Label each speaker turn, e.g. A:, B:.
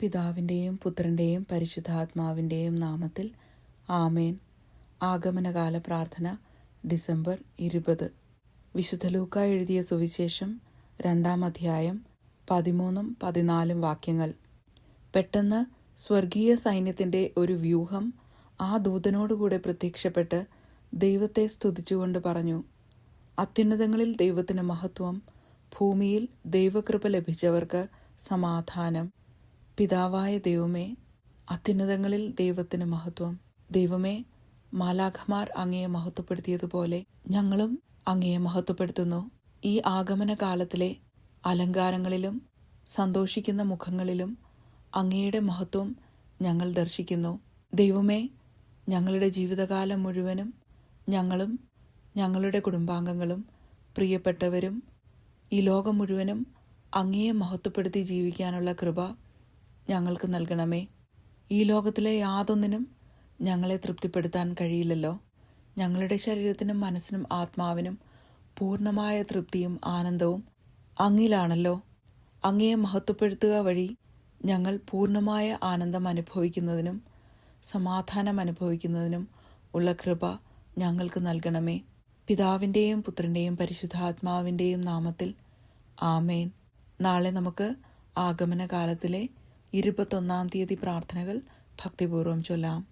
A: പിതാവിന്റെയും പുത്രന്റെയും പരിശുദ്ധാത്മാവിന്റെയും നാമത്തിൽ ആമേൻ. ആഗമനകാല പ്രാർത്ഥന ഡിസംബർ ഇരുപത്. വിശുദ്ധ ലൂക്ക എഴുതിയ സുവിശേഷം രണ്ടാം അധ്യായം പതിമൂന്നും പതിനാലും വാക്യങ്ങൾ. പെട്ടെന്ന് സ്വർഗീയ സൈന്യത്തിന്റെ ഒരു വ്യൂഹം ആ ദൂതനോടുകൂടെ പ്രത്യക്ഷപ്പെട്ട് ദൈവത്തെ സ്തുതിച്ചുകൊണ്ട് പറഞ്ഞു അത്യുന്നതങ്ങളിൽ ദൈവത്തിന് മഹത്വം ഭൂമിയിൽ ദൈവകൃപ ലഭിച്ചവർക്ക് സമാധാനം. പിതാവായ ദൈവമേ അത്യുന്നതങ്ങളിൽ ദൈവത്തിന് മഹത്വം. ദൈവമേ മാലാഖമാർ അങ്ങയെ മഹത്വപ്പെടുത്തിയതുപോലെ ഞങ്ങളും അങ്ങയെ മഹത്വപ്പെടുത്തുന്നു. ഈ ആഗമന കാലത്തിലെ അലങ്കാരങ്ങളിലും സന്തോഷിക്കുന്ന മുഖങ്ങളിലും അങ്ങയുടെ മഹത്വം ഞങ്ങൾ ദർശിക്കുന്നു. ദൈവമേ ഞങ്ങളുടെ ജീവിതകാലം മുഴുവനും ഞങ്ങളും ഞങ്ങളുടെ കുടുംബാംഗങ്ങളും പ്രിയപ്പെട്ടവരും ഈ ലോകം മുഴുവനും അങ്ങയെ മഹത്വപ്പെടുത്തി ജീവിക്കാനുള്ള കൃപ ഞങ്ങൾക്ക് നൽകണമേ. ഈ ലോകത്തിലെ യാതൊന്നിനും ഞങ്ങളെ തൃപ്തിപ്പെടുത്താൻ കഴിയില്ലല്ലോ. ഞങ്ങളുടെ ശരീരത്തിനും മനസ്സിനും ആത്മാവിനും പൂർണമായ തൃപ്തിയും ആനന്ദവും അങ്ങിലാണല്ലോ അങ്ങയെ മഹത്വപ്പെടുത്തുക വഴി ഞങ്ങൾ പൂർണമായ ആനന്ദം അനുഭവിക്കുന്നതിനും സമാധാനം അനുഭവിക്കുന്നതിനും ഉള്ള കൃപ ഞങ്ങൾക്ക് നൽകണമേ. പിതാവിന്റെയും പുത്രന്റെയും പരിശുദ്ധാത്മാവിന്റെയും നാമത്തിൽ ആമേൻ. നാളെ നമുക്ക് ആഗമന കാലത്തിലെ ഇരുപത്തൊന്നാം തീയതി പ്രാർത്ഥനകൾ ഭക്തിപൂർവം ചൊല്ലാം.